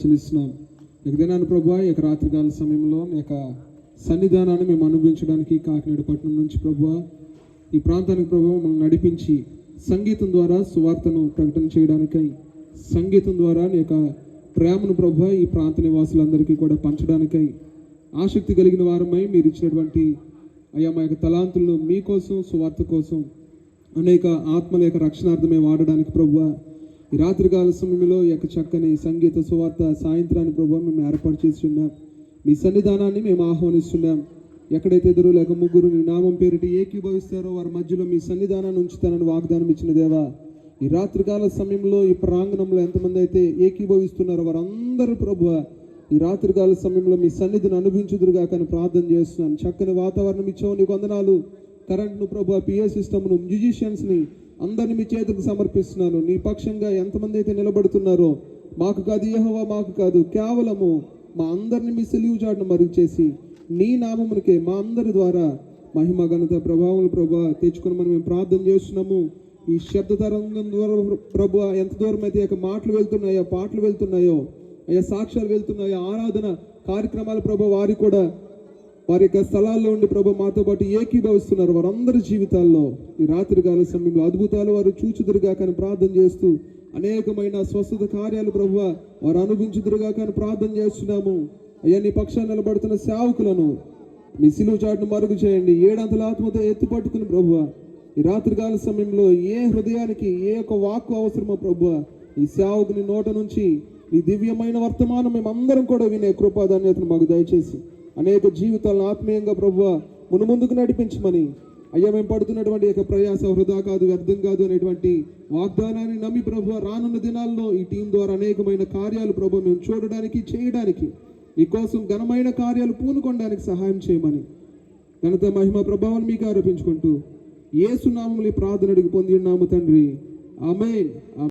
చెల్లిస్తున్నాం. ఇక దినాన్ని ప్రభు ఈ యొక్క రాత్రికాల సమయంలో మీ యొక్క సన్నిధానాన్ని మేము అనుభవించడానికి కాకినాడ పట్టణం నుంచి ప్రభు ఈ ప్రాంతానికి ప్రభు మమ్మల్ని నడిపించి సంగీతం ద్వారా సువార్తను ప్రకటన చేయడానికై సంగీతం ద్వారా నీ యొక్క ప్రేమను ప్రభు ఈ ప్రాంత నివాసులందరికీ కూడా పంచడానికై ఆసక్తి కలిగిన వారమై మీరు ఇచ్చినటువంటి అయ్యా మా యొక్క తలాంతులను మీకోసం సువార్త కోసం అనేక ఆత్మల యొక్క రక్షణార్థమే వాడడానికి ప్రభు ఈ రాత్రికాల సమయంలో యొక్క చక్కని సంగీత సువార్త సాయంత్రాన్ని ప్రభు మేము ఏర్పాటు చేస్తున్నాం మీ సన్నిధానాన్ని మేము ఆహ్వానిస్తున్నాం. ఎక్కడైతే ఇద్దరు లేక ముగ్గురు మీ నామం పేరిటి ఏకీభవిస్తారో వారి మధ్యలో మీ సన్నిధానాన్ని ఉంచుతానని వాగ్దానం ఇచ్చిన దేవా ఈ రాత్రికాల సమయంలో ఈ ప్రాంగణంలో ఎంతమంది అయితే ఏకీభవిస్తున్నారో వారందరూ ప్రభు ఈ రాత్రికాల సమయంలో మీ సన్నిధిని అనుభవించుదురుగా కానీ ప్రార్థన చేస్తున్నాను. చక్కని వాతావరణం ఇచ్చావు నీకు వందనాలు. కరెంట్ను ప్రభు పిఏ సిస్టమ్ను మ్యూజిషియన్స్ని అందరిని మీ చేతులకు సమర్పిస్తున్నాను. నీ పక్షంగా ఎంతమంది అయితే నిలబడుతున్నారో మాకు కాదు యహోవా మాకు కాదు కేవలము మా అందరిని మీ సెలివు చాటును మరుగు చేసి నీ నామమునికే మా అందరి ద్వారా మహిమ ఘనత ప్రభావం ప్రభు తెచ్చుకుని మనం మేము ప్రార్థన చేస్తున్నాము. ఈ శబ్ద తరంగం ద్వారా ప్రభు ఎంత దూరం అయితే యొక్క మాటలు వెళ్తున్నాయో పాటలు వెళ్తున్నాయో అయ్యా సాక్ష్యాలు వెళ్తున్నాయో ఆరాధన కార్యక్రమాలు ప్రభు వారి కూడా వారి యొక్క స్థలాల్లో ఉండి ప్రభు మాతో పాటు ఏకీభవిస్తున్నారు. వారందరి జీవితాల్లో ఈ రాత్రికాల సమయంలో అద్భుతాలు వారు చూచుదురుగా కానీ ప్రార్థన చేస్తూ అనేకమైన స్వస్థత కార్యాలు ప్రభు వారు అనుభవించుదురుగా కానీ ప్రార్థన చేస్తున్నాము. అయ్యా నీ పక్షాన్ని నిలబడుతున్న సేవకులను మీ సిలువు చాటును మరుగు చేయండి. ఏడంతల ఆత్మతో ఎత్తుపట్టుకుని ప్రభువ ప్రభు ఈ రాత్రికాల సమయంలో ఏ హృదయానికి ఏ యొక్క వాక్కు అవసరమో ప్రభు ఈ సేవకుని నోట నుంచి ఈ దివ్యమైన వర్తమానం మేమందరం కూడా వినే కృపాధాన్యతను మాకు దయచేసి అనేక జీవితాలను ఆత్మీయంగా ప్రభు మునుముందుకు నడిపించమని. అయ్యా మేము పడుతున్నటువంటి యొక్క ప్రయాస వృధా కాదు వ్యర్థం కాదు అనేటువంటి వాగ్దానాన్ని నమ్మి ప్రభు రానున్న దినాల్లో ఈ టీం ద్వారా అనేకమైన కార్యాలు ప్రభు మేము చూడడానికి చేయడానికి నీకోసం ఘనమైన కార్యాలు పూనుకోవడానికి సహాయం చేయమని. ఘనత మహిమ ప్రభావం మీకు ఆరోపించుకుంటూ ఏసునామములు ఈ ప్రార్థన అడిగి పొంది ఉన్నాము తండ్రి. ఆమెన్.